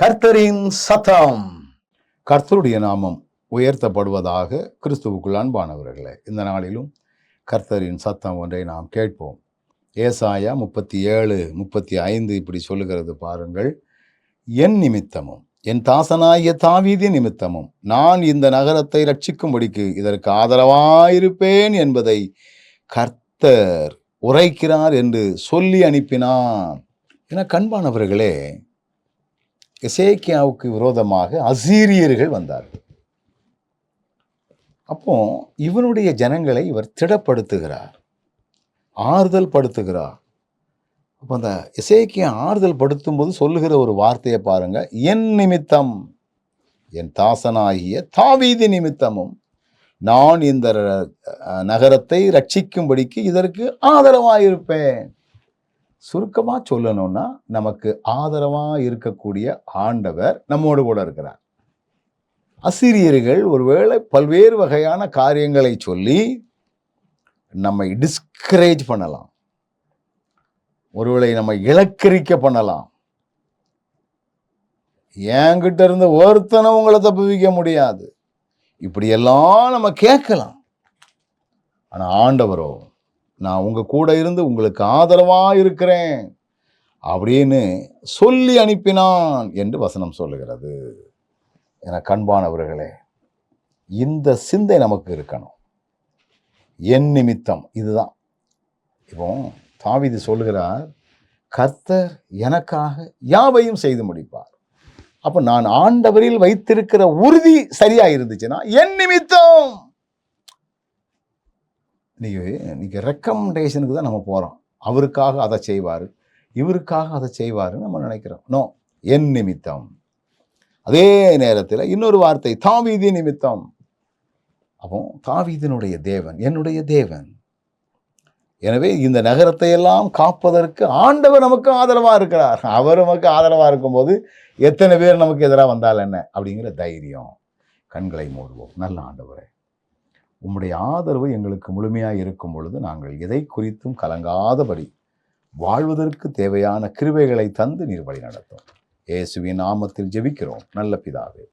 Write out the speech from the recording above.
கர்த்தரின் சத்தம். கர்த்தருடைய நாமம் உயர்த்தப்படுவதாக கிறிஸ்துவுக்குள் அன்பானவர்களே இந்த நாளிலும் கர்த்தரின் சத்தம் ஒன்றை நாம் கேட்போம். ஏசாயா முப்பத்தி ஏழு முப்பத்தி ஐந்து இப்படி சொல்லுகிறது பாருங்கள். என் நிமித்தமும் என் தாசனாகிய தாவீதி நிமித்தமும் நான் இந்த நகரத்தை ரட்சிக்கும்படிக்கு இதற்கு ஆதரவாயிருப்பேன் என்பதை கர்த்தர் உரைக்கிறார் என்று சொல்லி அனுப்பினான். என கண்பானவர்களே எசேக்கியாவுக்கு விரோதமாக அசீரியர்கள் வந்தார்கள். அப்போ இவனுடைய ஜனங்களை இவர் திடப்படுத்துகிறார். ஆறுதல் படுத்துகிறார். அப்போ அந்த இசைக்கிய ஆறுதல் படுத்தும் போது சொல்லுகிற ஒரு வார்த்தையை பாருங்க. என் நிமித்தம் என் தாசனாகிய தாவீதி நிமித்தமும் நான் இந்த நகரத்தை ரட்சிக்கும்படிக்கு இதற்கு ஆதரவாயிருப்பேன். சுருக்கமாக சொல்லணும்னா நமக்கு ஆதரவாக இருக்கக்கூடிய ஆண்டவர் நம்மோடு கூட இருக்கிறார். அசிரியர்கள் ஒருவேளை பல்வேறு வகையான காரியங்களை சொல்லி நம்மை டிஸ்கரேஜ் பண்ணலாம். ஒருவேளை நம்ம இலக்கரிக்க பண்ணலாம். என்கிட்ட இருந்து ஒருத்தனை உங்களை தப்புவிக்க முடியாது. இப்படியெல்லாம் நம்ம கேட்கலாம். ஆனால் ஆண்டவரோ நான் உங்கள் கூட இருந்து உங்களுக்கு ஆதரவாக இருக்கிறேன். அப்படின்னு சொல்லி அனுப்பினான் என்று வசனம் சொல்லுகிறது. என கண்பானவர்களே இந்த சிந்தை நமக்கு இருக்கணும். என் நிமித்தம் இதுதான். இப்போ தாவிதி சொல்லுகிறார் கர்த்தர் எனக்காக யாவையும் செய்து முடிப்பார். அப்போ நான் ஆண்டவரில் வைத்திருக்கிற உறுதி சரியாக இருந்துச்சுன்னா என் நிமித்தம். நீங்க நீங்க ரெக்கமெண்டேஷனுக்கு தான் நம்ம போகிறோம் அவருக்காக அதை செய்வார். இவருக்காக அதை செய்வாருன்னு நம்ம நினைக்கிறோம். நோ என் நிமித்தம். அதே நேரத்தில் இன்னொரு வார்த்தை தாவீதி நிமித்தம். அப்போ தாவீதினுடைய தேவன் என்னுடைய தேவன். எனவே இந்த நகரத்தை எல்லாம் காப்பதற்கு ஆண்டவர் நமக்கு ஆதரவாக இருக்கிறார். அவர் நமக்கு ஆதரவாக இருக்கும்போது எத்தனை பேர் நமக்கு எதிராக வந்தால் என்ன? அப்படிங்கிற தைரியம். கண்களை மூடுவோம். நல்ல ஆண்டவரே. உம்முடைய ஆதரவு எங்களுக்கு முழுமையாக இருக்கும் பொழுது நாங்கள் எதை குறித்தும் கலங்காதபடி வாழ்வதற்கு தேவையான கிருவைகளை தந்து நீர் வழி நடத்தும். இயேசுவின் நாமத்தில் ஜெபிக்கிறோம். நல்ல பிதாவே.